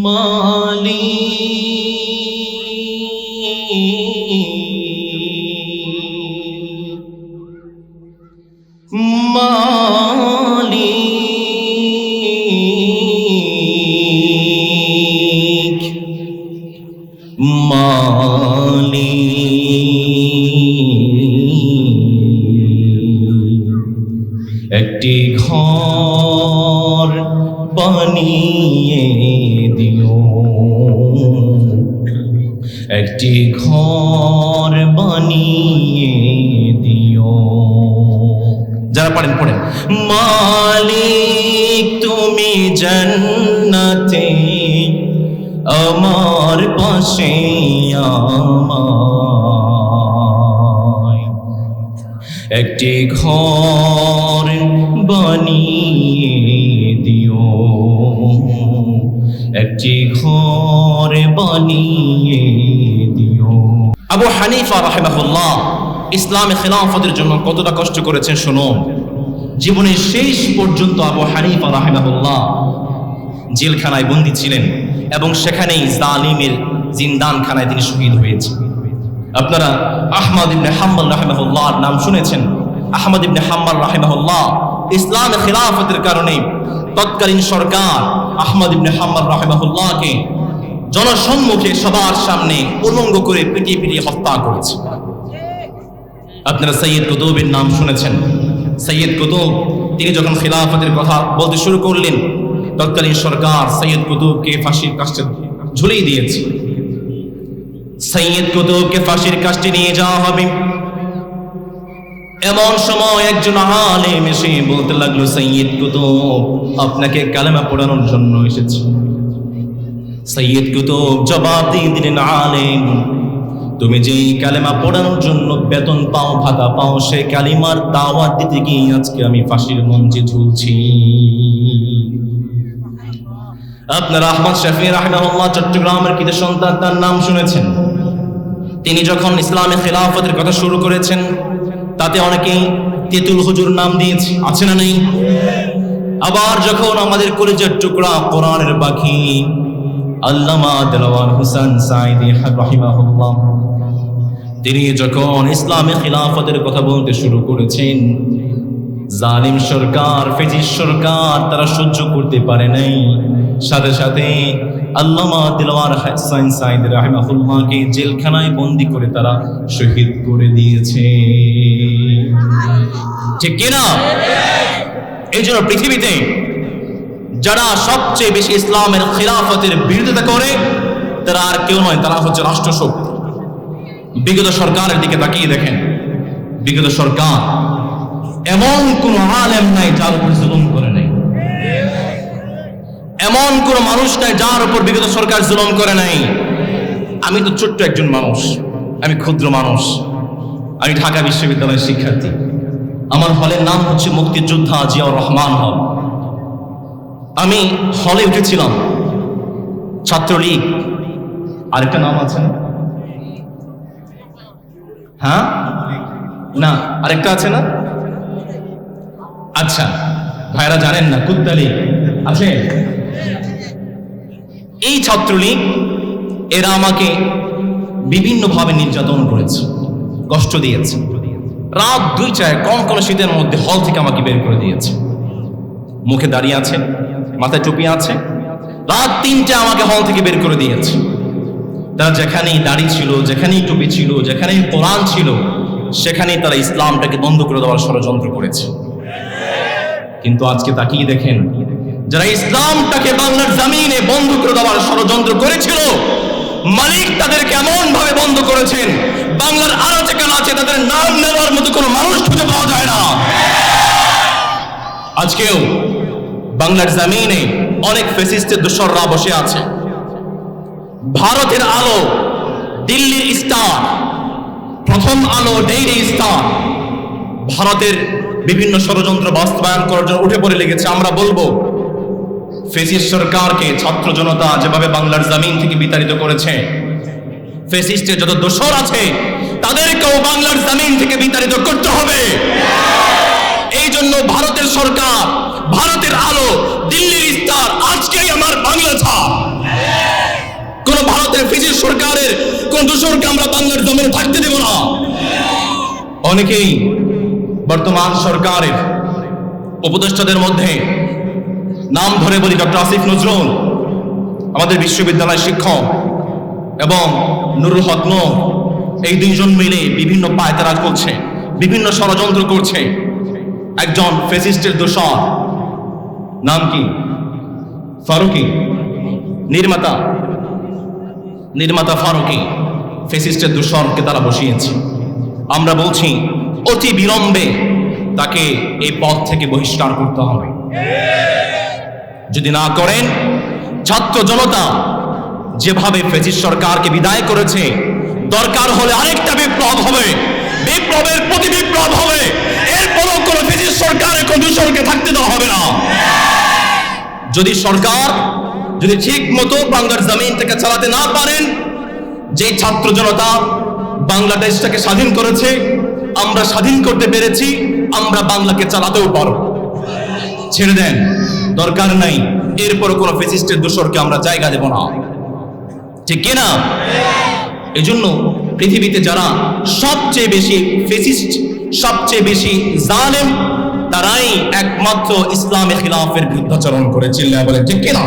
মালি একটি ঘর বানিয়ে দিও একটি ঘর বানিয়ে দিও। যারা পারেন, পড়েন। মালিক, তুমি জান্নাতে, আমার পাশে আমায় একটি ঘর বানিয়ে দিও। একটি ঘর বানিয়ে দিও। আবু হানিফা রাহেমাহুল্লাহ, ইসলামে খেলাফতের জন্য কতটা কষ্ট করেছেন শুনুন জীবনের শেষ পর্যন্ত আবু হানিফা রাহেমাহুল্লাহ জেলখানায় বন্দী ছিলেন এবং সেখানেই জালিমের জিন্দানখানায় তিনি শহীদ হয়েছেন। আপনারা আহমদ ইবনে হাম্বল রাহেমাহুল্লাহর নাম শুনেছেন। আহমদ ইবনে হাম্বল রাহেমাহুল্লাহ ইসলাম খিলাফতের কারণে তৎকালীন সরকার আহমদ ইবনে হাম্বল রাহেমাহুল্লাহকে জনসম্মুখে সবার সামনে উলঙ্গ করে পিটিয়ে পিটিয়ে হত্যা করেছে। আপনারা সৈয়দ কুতুবের নাম শুনেছেন। সৈয়দ কুতুব, তিনি যখন খিলাফতের কথা বলতে শুরু করলেন, তৎকালীন সরকার সৈয়দ কুতুবকে ফাঁসির কাছে ঝুলিয়ে দিয়েছে। সৈয়দ কুতুবকে ফাঁসির কাজটি নিয়ে যাওয়া হবে। এমন সময় একজন আলেম এসে বলতে লাগল সৈয়দ কুতুব, আপনাকে কালেমা পড়ানোর জন্য এসেছি। সৈয়দ কুতুব জবাব দিয়ে দিলেন, আলেম, তুমি যেই কালেমা পড়ানোর জন্য বেতন পাও, ভাতা পাও সেই কালিমার দাওয়াত দিতে গিয়ে আজকে আমি ফাঁসির মঞ্চে ঝুলছি। আপনার আহমদ শফি রাহমাহুল্লাহ চট্টগ্রামের কিতে সন্তান, তার নাম শুনেছেন? তিনি যখন ইসলামে খেলাফতের কথা শুরু করেছেন, তাতে অনেকেই তেতুল হুজুর নাম দিয়েছে, আছে না নেই? আবার যখন আমাদের কলেজের টুকরা কোরআনের পাখি, আল্লামা দেলাওয়ান হুসান সাইদি রাহিমাহুল্লাহ, তিনি যখন ইসলামে খিলাফতের কথা বলতে শুরু করেছেন, জালিম সরকার, ফেজিস সরকার, তারা সহ্য করতে পারে নাই। সাথে সাথে আল্লামা দিলওয়ার হাসান সাইদ রাহিমাহুল্লাহকে জেলখানায় বন্দি করে তারা শহীদ করে দিয়েছে। ঠিক কিনা এই জন্য পৃথিবীতে যারা সবচেয়ে বেশি ইসলামের খিলাফতের বিরোধিতা করে, তারা আর কেউ নয়, তারা হচ্ছে রাষ্ট্রশক্তি বিগত সরকারের দিকে তাকিয়ে দেখেন। বিগত সরকার এমন কোন আলেম নাই যার উপর জুলুম করে। এমন কোন মানুষ নাই যার উপর বিগত সরকার জুলুম করে নাই। আমি তো ছোট্ট একজন মানুষ। আমি ক্ষুদ্র মানুষ। আমি ঢাকা বিশ্ববিদ্যালয়ের শিক্ষার্থী। আমার হলের নাম হচ্ছে মুক্তিযোদ্ধা জিয়াউর রহমান হল আমি হলে উঠেছিলাম। ছাত্রলীগ। আরেকটা নাম আছে হ্যাঁ? না, আরেকটা আছে না? আচ্ছা ভাইরা জানেন না, কুত্তালি। আছে? এই ছাত্রলীগ এরা আমাকে বিভিন্নভাবে নির্যাতন করেছে, কষ্ট দিয়েছে। রাত দুইটায় কম কোন শীতের মধ্যে হল থেকে আমাকে বের করে দিয়েছে। মুখে দাঁড়িয়ে আছে, মাথায় টুপি আছে, রাত তিনটে আমাকে হল থেকে বের করে দিয়েছে। তারা যেখানেই দাড়ি ছিল, যেখানেই টুপি ছিল, যেখানেই কোরআন ছিল, সেখানেই তারা ইসলামটাকে বন্ধ করে দেওয়ার ষড়যন্ত্র করেছে। কিন্তু আজকে তাকিয়ে দেখেন যারা ইসলামটাকে বাংলার জামিনে বন্ধ করে দেওয়ার ষড়যন্ত্র করেছিল, মালিক তাদেরকে এমন ভাবে বন্ধ করেছেন, বাংলার যেখানে আছে তাদের নাম নেওয়ার মতো কোনো মানুষ খুঁজে পাওয়া যায় না। আজকেও বাংলার জামিনে অনেক ফেসিস্টের দোসররা বসে আছে। ভারতের আলো দিল্লির স্টার প্রথম আলো ডেইলি স্টার ভারতের বিভিন্ন ষড়যন্ত্র বাস্তবায়ন করার জন্য উঠে পড়ে লেগেছে। আমরা বলব ফেসিস সরকারকে ছাত্র জনতা যেভাবে বাংলার জামিন থেকে বিতাড়িত করেছে ফেসিস্টের যত দোষর আছে, তাদেরকেও বাংলার জামিন থেকে বিতাড়িত করতে হবে। এই জন্য ভারতের সরকার, ভারতের আলো, দিল্লির ইস্তার আজকেই আমার বাংলা ছাপ। কোন ভারতের ফিজির সরকারের, কোন দূষণকে আমরা বাংলার জমিনে থাকতে দেব না। অনেকেই বর্তমান সরকারের উপদেষ্টাদের মধ্যে নাম ধরে বলি ডক্টর আসিফ নজরুল, আমাদের বিশ্ববিদ্যালয়ের শিক্ষক, এবং নুরুল হক এই দুইজন মিলে বিভিন্ন পায়তারাজ করছে, বিভিন্ন ষড়যন্ত্র করছে। একজন ফেসিস্টের দোষর, নাম কি? ফারুকি। নির্মাতা। নির্মাতা ফারুকি, ফেসিস্টের দূষণকে তারা বসিয়েছে। আমরা বলছি, অতি বিলম্বে তাকে এই পদ থেকে বহিষ্কার করতে হবে। যদি না করেন, ছাত্র জনতা যেভাবে ফেসিস সরকারকে বিদায় করেছে, দরকার হলে আরেকটা বিপ্লব হবে। বিপ্লবের প্রতি বিপ্লব হবে। এরপরও কোনো ফেসিস সরকারের কমিশনকে থাকতে দেওয়া হবে না। যদি সরকার যদি ঠিক মতো বাংলার জমিন থেকে চালাতে না পারেন যে ছাত্র জনতা বাংলাদেশটাকে স্বাধীন করেছে, আমরা স্বাধীন করতে পেরেছি, আমরা বাংলাকে চালাতেও পারব। ছেড়ে দেন। দরকার নাই। এরপর কোনো ফেসিস্টের দোষরকে আমরা জায়গা দেব না। যে কিনা? এই জন্য পৃথিবীতে যারা সবচেয়ে বেশি ফেসিস্ট, সবচেয়ে বেশি জালেম, তারাই একমাত্র ইসলামের খিলাফের বিরুদ্ধাচরণ করেছিলেন বলে ঠিক কিনা?